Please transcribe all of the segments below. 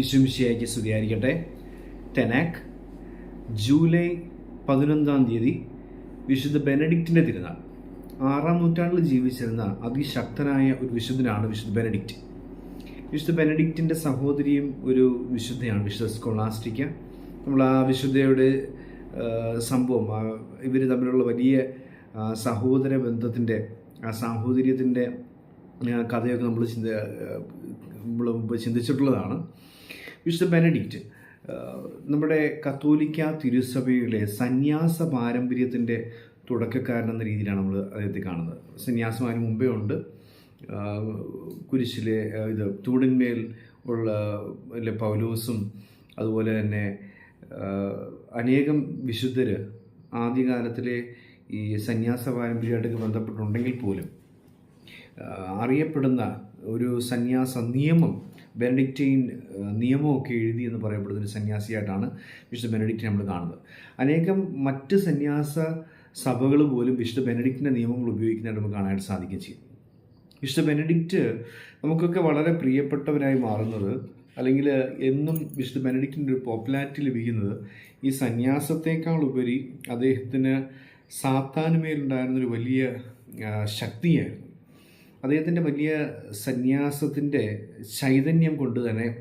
ഈശുമിശിയായിക്ക് സ്തുതിയായിരിക്കട്ടെ. ടെനാക് ജൂലൈ പതിനൊന്നാം തീയതി വിശുദ്ധ ബെനഡിക്റ്റിന്റെ തിരുനാൾ. ആറാം നൂറ്റാണ്ടിൽ ജീവിച്ചിരുന്ന അതിശക്തനായ ഒരു വിശുദ്ധനാണ് വിശുദ്ധ ബെനഡിക്റ്റ്. വിശുദ്ധ ബെനഡിക്റ്റിന്റെ സഹോദരിയും ഒരു വിശുദ്ധയാണ് വിശുദ്ധ സ്കോളാസ്റ്റിക്ക. നമ്മൾ ആ വിശുദ്ധയുടെ സംഭവം ഇവർ തമ്മിലുള്ള വലിയ സഹോദര ബന്ധത്തിന്റെ ആ സാഹോദര്യത്തിന്റെ കഥയൊക്കെ നമ്മൾ ചിന്ത നമ്മൾ ചിന്തിച്ചിട്ടുള്ളതാണ്. വിശുദ്ധ ബെനഡിക്റ്റ് നമ്മുടെ കത്തോലിക്ക തിരുസഭയിലെ സന്യാസ പാരമ്പര്യത്തിന്റെ തുടക്കക്കാരനെന്ന രീതിയിലാണ് നമ്മൾ അദ്ദേഹത്തെ കാണുന്നത്. സന്യാസം അതിന് മുമ്പേ ഉണ്ട്. കുരിശിലെ ഇത് തൂടിന്മേൽ ഉള്ള പൗലോസും അതുപോലെ തന്നെ അനേകം വിശുദ്ധർ ആദ്യകാലത്തിലെ ഈ സന്യാസ പാരമ്പര്യമായിട്ടൊക്കെ ബന്ധപ്പെട്ടുണ്ടെങ്കിൽ പോലും അറിയപ്പെടുന്ന ഒരു സന്യാസ നിയമം ബെനഡിക്റ്റൈൻ നിയമമൊക്കെ എഴുതി എന്ന് പറയപ്പെടുന്ന ഒരു സന്യാസിയായിട്ടാണ് വിശുദ്ധ ബെനഡിക്റ്റ് നമ്മൾ കാണുന്നത്. അനേകം മറ്റ് സന്യാസ സഭകൾ പോലും വിശുദ്ധ ബെനഡിക്റ്റിന്റെ നിയമങ്ങൾ ഉപയോഗിക്കുന്നതായിട്ട് നമുക്ക് കാണാനായിട്ട് സാധിക്കുകയും ചെയ്യും. വിശുദ്ധ ബെനഡിക്റ്റ് നമുക്കൊക്കെ വളരെ പ്രിയപ്പെട്ടവരായി മാറുന്നത് അല്ലെങ്കിൽ എന്നും വിശുദ്ധ ബെനഡിക്റ്റിന്റെ ഒരു പോപ്പുലാരിറ്റി ലഭിക്കുന്നത് ഈ സന്യാസത്തേക്കാൾ ഉപരി അദ്ദേഹത്തിന് സാത്താനുമേലുണ്ടായിരുന്നൊരു വലിയ ശക്തിയായിരുന്നു. അദ്ദേഹത്തിന്റെ വലിയ സന്യാസത്തിന്റെ ചൈതന്യം കൊണ്ട് തന്നെ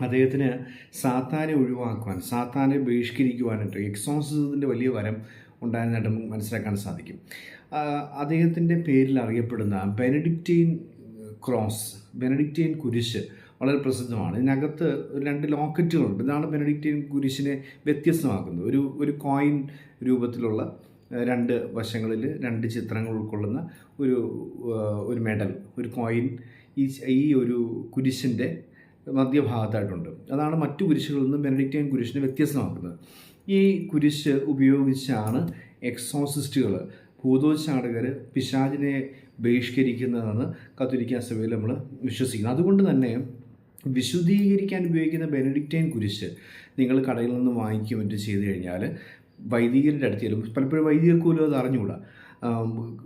അദ്ദേഹത്തിന് സാത്താനെ ഒഴിവാക്കുവാൻ സാത്താനെ ബഹിഷ്കരിക്കുവാനായിട്ട് എക്സോസിസത്തിന്റെ വലിയ വരം ഉണ്ടായിരുന്നതായിട്ട് നമുക്ക് മനസ്സിലാക്കാൻ സാധിക്കും. അദ്ദേഹത്തിന്റെ പേരിൽ അറിയപ്പെടുന്ന ബെനഡിക്റ്റീൻ ക്രോസ് ബെനഡിക്റ്റീൻ കുരിശ് വളരെ പ്രസിദ്ധമാണ്. ഇതിനകത്ത് രണ്ട് ലോക്കറ്റുകളുണ്ട്. ഇതാണ് ബെനഡിക്റ്റീൻ കുരിശിനെ വ്യത്യസ്തമാക്കുന്നത്. ഒരു ഒരു കോയിൻ രൂപത്തിലുള്ള രണ്ട് വശങ്ങളിൽ രണ്ട് ചിത്രങ്ങൾ ഉൾക്കൊള്ളുന്ന ഒരു ഒരു മെഡൽ ഒരു കോയിൻ ഈ ഈ ഒരു കുരിശിന്റെ മധ്യഭാഗത്തായിട്ടുണ്ട്. അതാണ് മറ്റു കുരിശുകളിൽ നിന്നും ബെനഡിക്റ്റൈൻ കുരിശിനെ വ്യത്യസ്തമാക്കുന്നത്. ഈ കുരിശ് ഉപയോഗിച്ചാണ് എക്സോസിസ്റ്റുകൾ ഭൂതോച്ചാടകർ പിശാചിനെ ബഹിഷ്കരിക്കുന്നതെന്ന് കത്തോലിക്ക സഭയിൽ നമ്മൾ വിശ്വസിക്കുന്നു. അതുകൊണ്ട് തന്നെ വിശുദ്ധീകരിക്കാൻ ഉപയോഗിക്കുന്ന ബെനഡിക്റ്റൈൻ കുരിശ് നിങ്ങൾ കടയിൽ നിന്ന് വാങ്ങിക്കുകയും മറ്റും ചെയ്തു കഴിഞ്ഞാൽ വൈദികരുടെ അടുത്ത് ചെല്ലുമ്പോൾ പലപ്പോഴും വൈദികർക്ക് പോലും അത് അറിഞ്ഞുകൂടാ.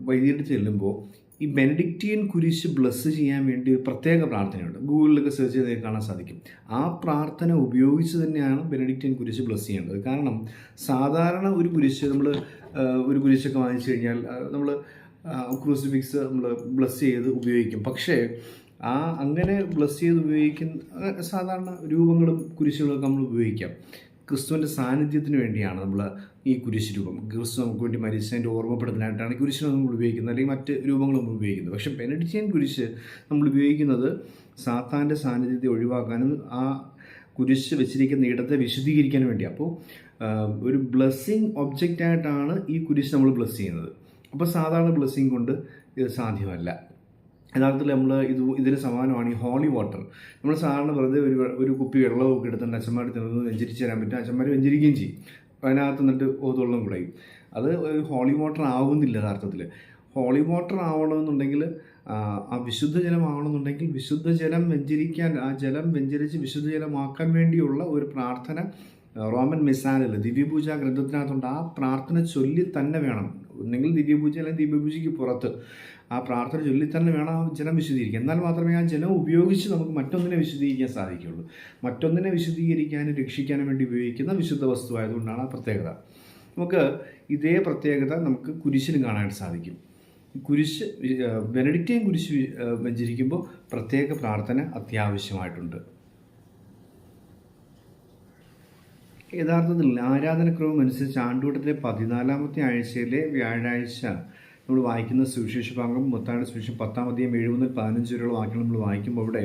വൈദികരുടെ ചെല്ലുമ്പോൾ ഈ ബെനഡിക്റ്റിയൻ കുരിശ് ബ്ലസ് ചെയ്യാൻ വേണ്ടി ഒരു പ്രത്യേക പ്രാർത്ഥനയുണ്ട്. ഗൂഗിളിലൊക്കെ സെർച്ച് ചെയ്ത് കാണാൻ സാധിക്കും. ആ പ്രാർത്ഥന ഉപയോഗിച്ച് തന്നെയാണ് ബെനഡിക്റ്റിയൻ കുരിശ് ബ്ലസ് ചെയ്യേണ്ടത്. കാരണം സാധാരണ ഒരു കുരിശ് നമ്മൾ ഒരു കുരിശൊക്കെ വാങ്ങിച്ചു കഴിഞ്ഞാൽ നമ്മൾ ക്രൂസിഫിക്സ് നമ്മൾ ബ്ലസ് ചെയ്ത് ഉപയോഗിക്കും. പക്ഷേ ആ അങ്ങനെ ബ്ലസ് ചെയ്ത് ഉപയോഗിക്കുന്ന സാധാരണ രൂപങ്ങളും കുരിശുകളൊക്കെ നമ്മൾ ഉപയോഗിക്കാം. ക്രിസ്തുവിന്റെ സാന്നിധ്യത്തിന് വേണ്ടിയാണ് നമ്മൾ ഈ കുരിശ് രൂപം ക്രിസ്തു നമുക്ക് വേണ്ടി മരിച്ചതിന്റെ ഓർമ്മപ്പെടുത്തലായിട്ടാണ് കുരിശിനെ നമ്മൾ ഉപയോഗിക്കുന്നത് അല്ലെങ്കിൽ മറ്റ് രൂപങ്ങൾ നമ്മൾ ഉപയോഗിക്കുന്നത്. പക്ഷേ ബെനഡിക്റ്റിയൻ കുരിശ് നമ്മൾ ഉപയോഗിക്കുന്നത് സാത്താന്റെ സാന്നിധ്യത്തെ ഒഴിവാക്കാനും ആ കുരിശ് വെച്ചിരിക്കുന്ന ഇടത്തെ വിശദീകരിക്കാനും വേണ്ടി അപ്പോൾ ഒരു ബ്ലെസ്സിങ് ഒബ്ജക്റ്റായിട്ടാണ് ഈ കുരിശ് നമ്മൾ ബ്ലസ് ചെയ്യുന്നത്. അപ്പോൾ സാധാരണ ബ്ലെസ്സിങ് കൊണ്ട് ഇത് സാധ്യമല്ല. യഥാർത്ഥത്തിൽ നമ്മൾ ഇത് ഇതിന് സമാനമാണ് ഈ ഹോളി വാട്ടർ നമ്മൾ സാധാരണ വെറുതെ ഒരു ഒരു കുപ്പി വെള്ളമൊക്കെ എടുത്തിട്ട് അച്ഛന്മാർ തിന്നു വെഞ്ചരിച്ച് തരാൻ പറ്റും. അച്ഛന്മാർ വെഞ്ചരിക്കുകയും ചെയ്യും. അതിനകത്ത് നിന്നിട്ട് ഓതുള്ളം കുടയും അത് ഒരു ഹോളി വാട്ടർ ആവുന്നില്ല യഥാർത്ഥത്തിൽ. ഹോളി വാട്ടർ ആവണമെന്നുണ്ടെങ്കിൽ ആ, വിശുദ്ധ ജലം ആവണമെന്നുണ്ടെങ്കിൽ വിശുദ്ധ ജലം വെഞ്ചരിക്കാൻ ആ ജലം വെഞ്ചരിച്ച് വിശുദ്ധ ജലമാക്കാൻ വേണ്ടിയുള്ള ഒരു പ്രാർത്ഥന റോമൻ മിസാനിൽ ദിവ്യപൂജ ഗ്രന്ഥത്തിനകത്തുണ്ട്. ആ പ്രാർത്ഥന ചൊല്ലി തന്നെ വേണം. ഒന്നെങ്കിൽ ദിവ്യപൂജ അല്ലെങ്കിൽ ദിവ്യപൂജയ്ക്ക് പുറത്ത് ആ പ്രാർത്ഥന ചൊല്ലി തന്നെ വേണം ആ ജലം വിശദീകരിക്കുക എന്നാൽ മാത്രമേ ആ ജലം ഉപയോഗിച്ച് നമുക്ക് മറ്റൊന്നിനെ വിശദീകരിക്കാൻ സാധിക്കുകയുള്ളൂ. മറ്റൊന്നിനെ വിശദീകരിക്കാനും രക്ഷിക്കാനും വേണ്ടി ഉപയോഗിക്കുന്ന വിശുദ്ധ വസ്തു ആയതുകൊണ്ടാണ് ആ പ്രത്യേകത. നമുക്ക് ഇതേ പ്രത്യേകത നമുക്ക് കുരിശിലും കാണാനായിട്ട് സാധിക്കും. കുരിശ് ബെനഡിക്റ്റൈൻ കുരിശ് വെഞ്ചരിക്കുമ്പോൾ പ്രത്യേക പ്രാർത്ഥന അത്യാവശ്യമായിട്ടുണ്ട്. യഥാർത്ഥത്തിൽ ആരാധനക്രമം അനുസരിച്ച് ആണ്ടുകൂട്ടത്തിലെ പതിനാലാമത്തെ ആഴ്ചയിലെ വ്യാഴാഴ്ച നമ്മൾ വായിക്കുന്ന സുവിശേഷ ഭാഗം മുത്താണ്ട് സുവിശേഷം പത്താം അധികം ഏഴ് മുതൽ പതിനഞ്ച് വരെയുള്ള വാക്യങ്ങൾ നമ്മൾ വായിക്കുമ്പോൾ അവിടെ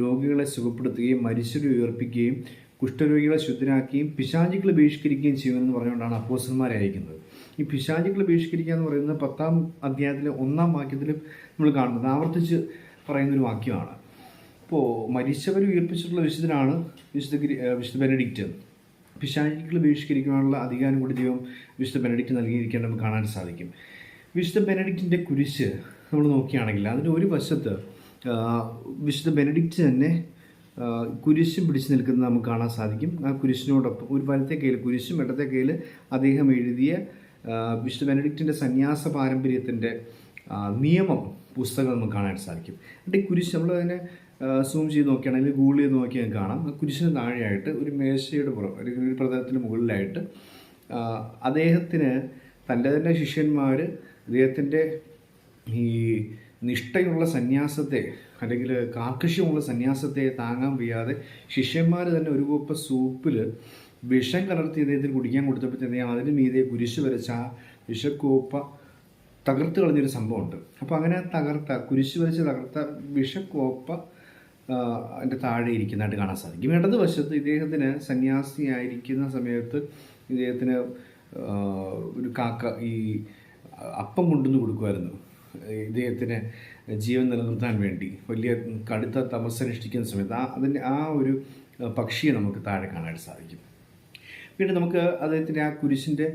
രോഗികളെ സുഖപ്പെടുത്തുകയും മരിച്ചവരെ ഉയർപ്പിക്കുകയും കുഷ്ഠരോഗികളെ ശുദ്ധരാക്കുകയും പിശാചികളെ ബഹിഷ്കരിക്കുകയും ചെയ്യുമെന്ന് പറഞ്ഞുകൊണ്ടാണ് അപ്പോസന്മാരെ അയക്കുന്നത്. ഈ പിശാചികളെ ബഹിഷ്കരിക്കുക എന്ന് പറയുന്നത് പത്താം അധ്യായത്തിലെ ഒന്നാം വാക്യത്തിലും നമ്മൾ കാണുന്നത് ആവർത്തിച്ച് പറയുന്നൊരു വാക്യമാണ്. ഇപ്പോൾ മരിച്ചവരെ ഉയർപ്പിച്ചിട്ടുള്ള വിശുദ്ധനാണ് വിശുദ്ധ വിശുദ്ധ ബെനഡിക്റ്റ്. പിശാചികൾ ബഹിഷ്കരിക്കാനുള്ള അധികാരം കൂടി ദൈവം വിശുദ്ധ ബെനഡിക്റ്റ് നൽകിയിരിക്കാൻ നമുക്ക് കാണാൻ സാധിക്കും. വിശുദ്ധ ബെനഡിക്റ്റിന്റെ കുരിശ് നമ്മൾ നോക്കുകയാണെങ്കിൽ അതിന്റെ ഒരു വശത്ത് വിശുദ്ധ ബെനഡിക്റ്റ് തന്നെ കുരിശും പിടിച്ചു നിൽക്കുന്നത് നമുക്ക് കാണാൻ സാധിക്കും. ആ കുരിശിനോടൊപ്പം ഒരു വലത്തെ കയ്യിൽ കുരിശും ഇടത്തെ കയ്യിൽ അദ്ദേഹം എഴുതിയ വിശുദ്ധ ബെനഡിക്റ്റിന്റെ സന്യാസ പാരമ്പര്യത്തിന്റെ നിയമം പുസ്തകം നമുക്ക് കാണാൻ സാധിക്കും. എന്നിട്ട് കുരിശ് നമ്മൾ അതിനെ സൂം ചെയ്ത് നോക്കുകയാണെങ്കിൽ ഗൂഗിൾ ചെയ്ത് നോക്കിയാൽ കാണാം. കുരിശിന് താഴെയായിട്ട് ഒരു മേശയുടെ പുറം അല്ലെങ്കിൽ ഒരു പ്രതലത്തിന് മുകളിലായിട്ട് അദ്ദേഹത്തിന് തന്റെ തന്നെ ശിഷ്യന്മാർ അദ്ദേഹത്തിന്റെ ഈ നിഷ്ഠയുള്ള സന്യാസത്തെ അല്ലെങ്കിൽ കാർക്കശ്യമുള്ള സന്യാസത്തെ താങ്ങാൻ വയ്യാതെ ശിഷ്യന്മാർ തന്നെ ഒരു കുപ്പ സൂപ്പിൽ വിഷം കലർത്തി അദ്ദേഹത്തിന് കുടിക്കാൻ കൊടുത്തപ്പോഴത്തേക്കും അതിന് മീതെ കുരിശ് വരച്ച ആ വിഷക്കോപ്പ തകർത്ത് കളഞ്ഞൊരു സംഭവമുണ്ട്. അപ്പോൾ അങ്ങനെ തകർത്ത കുരിശ് വരച്ച് തകർത്ത വിഷക്കോപ്പ അതിന്റെ താഴെ ഇരിക്കുന്നതായിട്ട് കാണാൻ സാധിക്കും. ഇടതുവശത്ത് ഇദ്ദേഹത്തിന് സന്യാസിയായിരിക്കുന്ന സമയത്ത് ഇദ്ദേഹത്തിന് ഒരു കാക്ക ഈ അപ്പം കൊണ്ടുവന്ന് കൊടുക്കുമായിരുന്നു. ഇദ്ദേഹത്തിന് ജീവൻ നിലനിർത്താൻ വേണ്ടി വലിയ കടുത്ത തമസനുഷ്ഠിക്കുന്ന സമയത്ത് ആ അതിന്റെ ആ ഒരു പക്ഷിയെ നമുക്ക് താഴെ കാണാൻ സാധിക്കും. പിന്നെ നമുക്ക് അദ്ദേഹത്തിന്റെ ആ കുരിശിന്റെ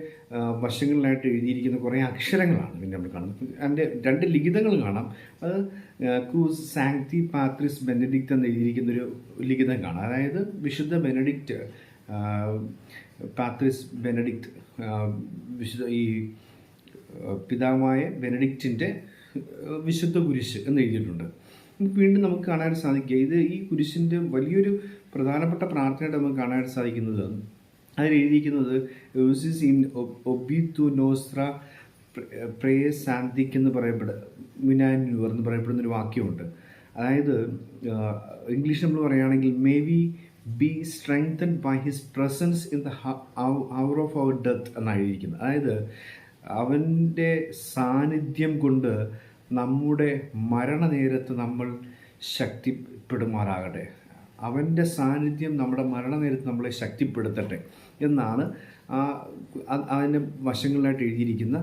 വശങ്ങളിലായിട്ട് എഴുതിയിരിക്കുന്ന കുറേ അക്ഷരങ്ങളാണ് പിന്നെ നമ്മൾ കാണുന്നത്. അതിന്റെ രണ്ട് ലിഖിതങ്ങൾ കാണാം. അത് ക്രൂസ് സാങ്തി പാത്രിസ് ബെനഡിക്റ്റ് എന്ന് എഴുതിയിരിക്കുന്ന ഒരു ലിഖിതം കാണാം. അതായത് വിശുദ്ധ ബെനഡിക്റ്റ് പാത്രിസ് ബെനഡിക്റ്റ് വിശുദ്ധ ഈ പിതാവായ ബെനഡിക്റ്റിന്റെ വിശുദ്ധ കുരിശ് എന്ന് എഴുതിയിട്ടുണ്ട്. വീണ്ടും നമുക്ക് കാണാൻ സാധിക്കുക. ഇത് ഈ കുരിശിന്റെ വലിയൊരു പ്രധാനപ്പെട്ട പ്രാർത്ഥനയായിട്ട് നമുക്ക് കാണാനായിട്ട് സാധിക്കുന്നത്. അതിൽ എഴുതിയിരിക്കുന്നത് ഇൻ ഒബിത്തു നോസ്ത്ര പ്രേ സാന്തിക് എന്ന് പറയപ്പെട മിനാന്യൂർ എന്ന് പറയപ്പെടുന്ന ഒരു വാക്യമുണ്ട്. അതായത് ഇംഗ്ലീഷ് നമ്മൾ പറയുകയാണെങ്കിൽ may we be strengthen by his presence in the hour of our death എന്നാണ് എഴുതിയിരിക്കുന്നത് അതായത് അവന്റെ സാന്നിധ്യം കൊണ്ട് നമ്മുടെ മരണനേരത്ത് നമ്മൾ ശക്തിപ്പെടുമാറാകട്ടെ. അവന്റെ സാന്നിധ്യം നമ്മുടെ മരണനേരത്ത് നമ്മളെ ശക്തിപ്പെടുത്തട്ടെ എന്നാണ് ആ അതിന്റെ വശങ്ങളിലായിട്ട് എഴുതിയിരിക്കുന്ന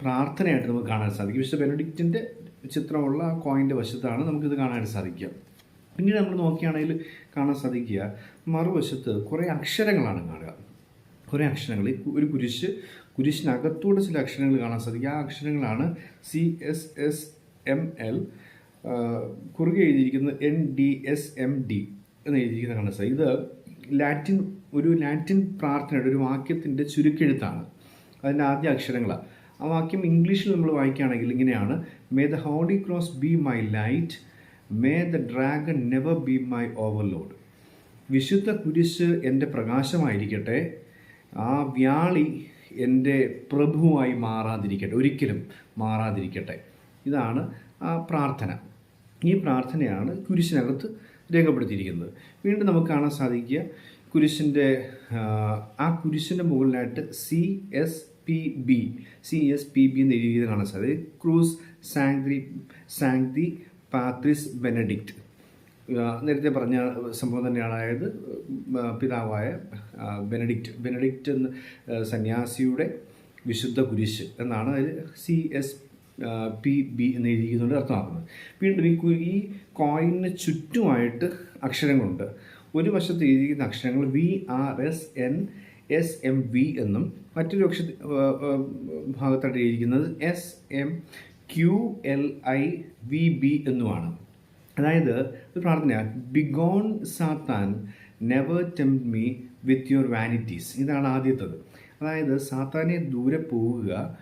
പ്രാർത്ഥനയായിട്ട് നമുക്ക് കാണാൻ സാധിക്കും. വിശുദ്ധ ബെനഡിക്റ്റിന്റെ ചിത്രമുള്ള ആ കോയിന്റെ വശത്താണ് നമുക്കിത് കാണാൻ സാധിക്കുക. പിന്നീട് നമ്മൾ നോക്കുകയാണെങ്കിൽ കാണാൻ സാധിക്കുക മറുവശത്ത് കുറേ അക്ഷരങ്ങളാണ് കാണുക. കുറേ അക്ഷരങ്ങൾ. ഒരു കുരിശ് കുരിശിനകത്തൂടെ ചില അക്ഷരങ്ങൾ കാണാൻ സാധിക്കും. ആ അക്ഷരങ്ങളാണ് C S S M L കുറുകെ എഴുതിയിരിക്കുന്നത് N D S M D എന്ന് എഴുതിയിരിക്കുന്ന കാണാൻ സാധിക്കും. ഇത് ലാറ്റിൻ ഒരു ലാറ്റിൻ പ്രാർത്ഥനയുടെ ഒരു വാക്യത്തിന്റെ ചുരുക്കെഴുത്താണ്. അതിന്റെ ആദ്യ അക്ഷരങ്ങളാണ്. ആ വാക്യം ഇംഗ്ലീഷിൽ നമ്മൾ വായിക്കുകയാണെങ്കിൽ ഇങ്ങനെയാണ് may the holy cross be my light may the dragon never be my overlord വിശുദ്ധ കുരിശ് എന്റെ പ്രകാശമായിരിക്കട്ടെ ആ വ്യാളി എന്റെ പ്രഭുവായി മാറാതിരിക്കട്ടെ ഒരിക്കലും മാറാതിരിക്കട്ടെ. ഇതാണ് ആ പ്രാർത്ഥന. ഈ പ്രാർത്ഥനയാണ് കുരിശിനകത്ത് രേഖപ്പെടുത്തിയിരിക്കുന്നത്. വീണ്ടും നമുക്ക് കാണാൻ സാധിക്കുക കുരിശിന്റെ ആ, കുരിശിന്റെ മുകളിലായിട്ട് C S P B C S P B എന്ന് എഴുതിയത് കാണാൻ സാധിക്കും ക്രൂസ് സാങ്തി സാങ്തി പാത്രിസ് ബെനഡിക്റ്റ്. നേരത്തെ പറഞ്ഞ സംഭവം തന്നെയാണ് അതായത് പിതാവായ ബെനഡിക്റ്റ്. ബെനഡിക്റ്റ് എന്ന സന്യാസിയുടെ വിശുദ്ധ കുരിശ് എന്നാണ് അതിൽ സി എസ് പി ബി എന്ന് എഴുതിയിരിക്കുന്നതുകൊണ്ട് അർത്ഥമാക്കുന്നത്. വീണ്ടും ഈ ഈ കോയിന് ചുറ്റുമായിട്ട് അക്ഷരങ്ങളുണ്ട്. ഒരു വശത്ത് എഴുതിയിരിക്കുന്ന അക്ഷരങ്ങൾ V R S N S M V എന്നും മറ്റൊരു പക്ഷ ഭാഗത്തായിട്ട് എഴുതിയിരിക്കുന്നത് S M Q L I V B എന്നുമാണ്. അതായത് ഒരു പ്രാർത്ഥന begone Satan never tempt me with your vanities ഇതാണ് ആദ്യത്തത്. അതായത് സാത്താനെ ദൂരെ പോവുക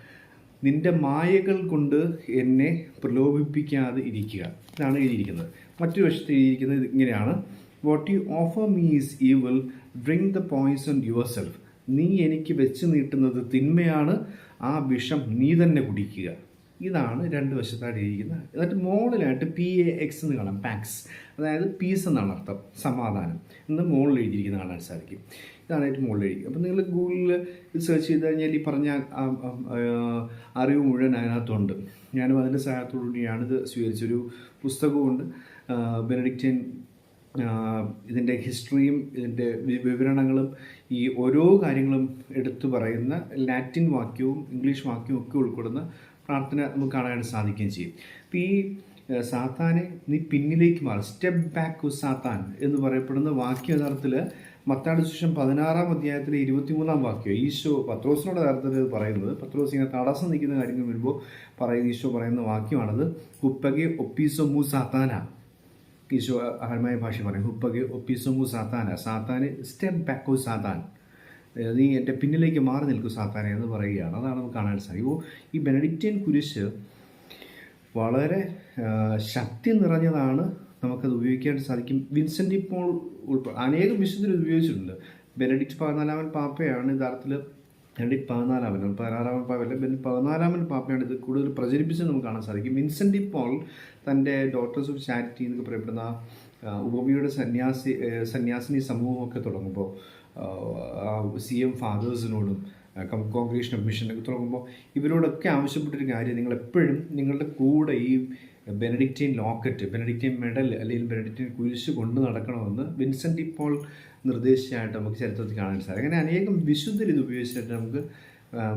നിന്റെ മായകൾ കൊണ്ട് എന്നെ പ്രലോഭിപ്പിക്കാതെ ഇരിക്കുക. ഇതാണ് എഴുതിയിരിക്കുന്നത്. മറ്റൊരു വശത്ത് എഴുതിയിരിക്കുന്നത് ഇങ്ങനെയാണ് what you offer me is evil drink the poison yourself നീ എനിക്ക് വെച്ച് നീട്ടുന്നത് തിന്മയാണ്. ആ വിഷം നീ തന്നെ കുടിക്കുക. ഇതാണ് രണ്ട് വശത്തായിട്ട് ഇരിക്കുന്നത് എന്നിട്ട് മോളിലായിട്ട് പി എ എക്സ് എന്ന് കാണാം പാക്സ് അതായത് പീസ് എന്നാണ് അർത്ഥം സമാധാനം. എന്ന് മോളിൽ എഴുതിയിരിക്കുന്നത് കാണാൻ സാധിക്കും. ഇതാണ് ഏറ്റവും മുകളിൽ എഴുതി. അപ്പം നിങ്ങൾ ഗൂഗിളിൽ സെർച്ച് ചെയ്ത് കഴിഞ്ഞാൽ ഈ പറഞ്ഞ അറിവ് മുഴുവൻ അതിനകത്തുണ്ട്. ഞാനും അതിന്റെ സഹായത്തോടുകൂടിയാണ് ഇത് സ്വീകരിച്ചൊരു പുസ്തകമുണ്ട് ബെനഡിക്റ്റൻ ഇതിന്റെ ഹിസ്റ്ററിയും ഇതിന്റെ വിവരണങ്ങളും ഈ ഓരോ കാര്യങ്ങളും എടുത്തു പറയുന്ന ലാറ്റിൻ വാക്യവും ഇംഗ്ലീഷ് വാക്യവും ഒക്കെ ഉൾക്കൊള്ളുന്ന പ്രാർത്ഥന നമുക്ക് കാണാനായിട്ട് സാധിക്കുകയും ചെയ്യും. അപ്പോൾ ഈ സാത്താനെ നീ പിന്നിലേക്ക് മാറും. സ്റ്റെപ്പ് ബാക്ക് സാത്താൻ എന്ന് പറയപ്പെടുന്ന വാക്യ യഥാർത്ഥത്തിൽ മത്താട് ശേഷം പതിനാറാം അധ്യായത്തിലെ ഇരുപത്തിമൂന്നാം വാക്യം ഈശോ പത്രോസിനോട് യഥാർത്ഥത്തിൽ ഇത് പറയുന്നത്. പത്രോസ് ഇങ്ങനെ തടസ്സം നിൽക്കുന്ന കാര്യങ്ങൾ വരുമ്പോൾ പറയുന്ന ഈശോ പറയുന്ന വാക്യമാണത്. കുപ്പകെ ഒപ്പീസോ മു സാത്താന. ഈശോ അഹരമായ ഭാഷ പറയും. ഹുപ്പകെ ഒപ്പിസൊമു സാത്താന സാത്താന് സ്റ്റെപ്പ് ബാക്കോ സാത്താൻ. നീ എന്റെ പിന്നിലേക്ക് മാറി നിൽക്കും സാത്താനെ എന്ന് പറയുകയാണ്. അതാണ് നമുക്ക് കാണാൻ സാധിക്കും ഈ ബെനഡിക്റ്റൻ കുരിശ് വളരെ ശക്തി നിറഞ്ഞതാണ് നമുക്കത് ഉപയോഗിക്കാൻ സാധിക്കും. വിൻസെന്റ് ഇപ്പോൾ ഉൾപ്പെടെ അനേകം വിശുദ്ധർ ഉപയോഗിച്ചിട്ടുണ്ട്. ബെനഡിക്റ്റ് പതിനാലാമൻ പാപ്പയാണ് യഥാർത്ഥത്തിൽ ബെനഡിക്റ്റ് പതിനാലാമൻ പതിനാറാമൻ പാപ്പയല്ല പിന്നെ പതിനാലാമൻ പാപ്പയാണ് ഇത് കൂടുതൽ പ്രചരിപ്പിച്ചത് നമുക്ക് കാണാൻ സാധിക്കും. വിൻസെന്റ് ഇപ്പോൾ തന്റെ ഡോക്ടേഴ്സ് ഓഫ് ചാരിറ്റി എന്നൊക്കെ പറയപ്പെടുന്ന ഉപമിയുടെ സന്യാസി സന്യാസിനി സമൂഹമൊക്കെ തുടങ്ങുമ്പോൾ സി എം ഫാദേഴ്സിനോടും കോൺഗ്രേഷൻ മിഷനൊക്കെ തുടങ്ങുമ്പോൾ ഇവരോടൊക്കെ ആവശ്യപ്പെട്ടൊരു കാര്യം നിങ്ങൾ എപ്പോഴും നിങ്ങളുടെ കൂടെ ഈ ബെനഡിക്റ്റീൻ ലോക്കറ്റ് ബെനഡിക്റ്റീൻ മെഡൽ അല്ലെങ്കിൽ ബെനഡിക്റ്റീൻ കുരിശ് കൊണ്ട് നടക്കണമെന്ന് വിൻസെന്റ് ഇപ്പോൾ നിർദ്ദേശിച്ചായിട്ട് നമുക്ക് ചരിത്രത്തിൽ കാണാൻ സാധിക്കും. അങ്ങനെ അനേകം വിശുദ്ധർ ഇത് ഉപയോഗിച്ചിട്ട് നമുക്ക്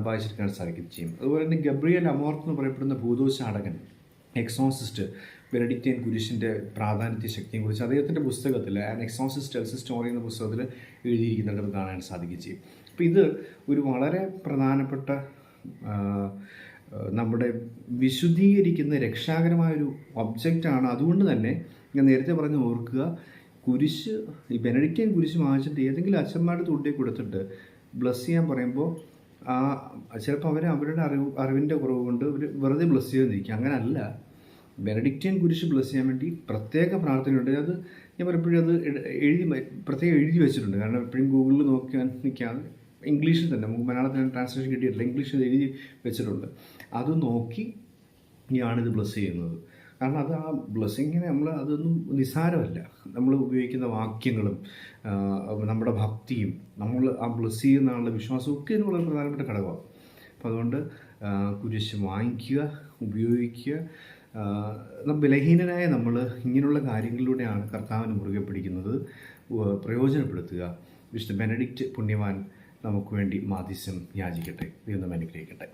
വായിച്ചെടുക്കാൻ സാധിക്കും ചെയ്യും. അതുപോലെ തന്നെ ഗബ്രിയൽ അമോർത്ത് എന്ന് പറയപ്പെടുന്ന ഭൂതോശാടകൻ എക്സോസിസ്റ്റ് ബെനഡിക്റ്റൈൻ കുരിശിന്റെ പ്രാധാന്യത്തെ ശക്തിയെ കുറിച്ച് അദ്ദേഹത്തിന്റെ പുസ്തകത്തിൽ ആൻ എക്സോസിസ്റ്റ് എൽസ് സ്റ്റോറി എന്ന പുസ്തകത്തിൽ എഴുതിയിരിക്കുന്നുണ്ട് നമുക്ക് കാണാൻ സാധിക്കും ചെയ്യും. അപ്പോൾ ഇത് ഒരു വളരെ പ്രധാനപ്പെട്ട നമ്മുടെ വിശുദ്ധീകരിക്കുന്ന രക്ഷാകരമായൊരു ഒബ്ജക്റ്റാണ് അതുകൊണ്ട് തന്നെ ഞാൻ നേരത്തെ പറഞ്ഞ് ഓർക്കുക കുരിശ് ഈ ബെനഡിക്റ്റൈൻ കുരിശ് വാങ്ങിച്ചിട്ട് ഏതെങ്കിലും അച്ഛന്മാരുടെ തൊട്ടി കൊടുത്തിട്ട് ബ്ലസ് ചെയ്യാൻ പറയുമ്പോൾ ആ ചിലപ്പോൾ അവർ അവരുടെ അറിവ് അറിവിന്റെ കുറവ് കൊണ്ട് അവർ വെറുതെ ബ്ലസ് ചെയ്തിരിക്കും അങ്ങനല്ല. ബെനഡിക്റ്റിയൻ കുരിശ് ബ്ലസ് ചെയ്യാൻ വേണ്ടി പ്രത്യേക പ്രാർത്ഥനയുണ്ട്. അത് ഞാൻ പലപ്പോഴും അത് എഴുതി പ്രത്യേകം എഴുതി വെച്ചിട്ടുണ്ട്. കാരണം എപ്പോഴും ഗൂഗിളിൽ നോക്കാൻ നിൽക്കാതെ ഇംഗ്ലീഷിൽ തന്നെ നമുക്ക് മലയാളത്തിൽ ട്രാൻസ്ലേഷൻ കിട്ടിയിട്ടില്ല ഇംഗ്ലീഷിൽ എഴുതി വെച്ചിട്ടുണ്ട്. അത് നോക്കി ഞാണിത് ബ്ലസ് ചെയ്യുന്നത്. കാരണം അത് ആ ബ്ലെസ്സിങ്ങിനെ നമ്മൾ അതൊന്നും നിസ്സാരമല്ല. നമ്മൾ ഉപയോഗിക്കുന്ന വാക്യങ്ങളും നമ്മുടെ ഭക്തിയും നമ്മൾ ആ ബ്ലസ് ചെയ്യുന്ന ആളുടെ വിശ്വാസവും ഒക്കെ ഇതിന് വളരെ പ്രധാനപ്പെട്ട ഘടകമാണ്. അപ്പോൾ അതുകൊണ്ട് കുരിശ് വാങ്ങിക്കുക ഉപയോഗിക്കുക ബലഹീനനായ നമ്മൾ ഇങ്ങനെയുള്ള കാര്യങ്ങളിലൂടെയാണ് കർത്താവിന് മുറുകെ പിടിക്കുന്നത് പ്രയോജനപ്പെടുത്തുക. വിശുദ്ധ ബെനഡിക്റ്റ് പുണ്യവാൻ നമുക്ക് വേണ്ടി മാധ്യസ്യം യാചിക്കട്ടെ ദൈവം അനുഗ്രഹിക്കട്ടെ.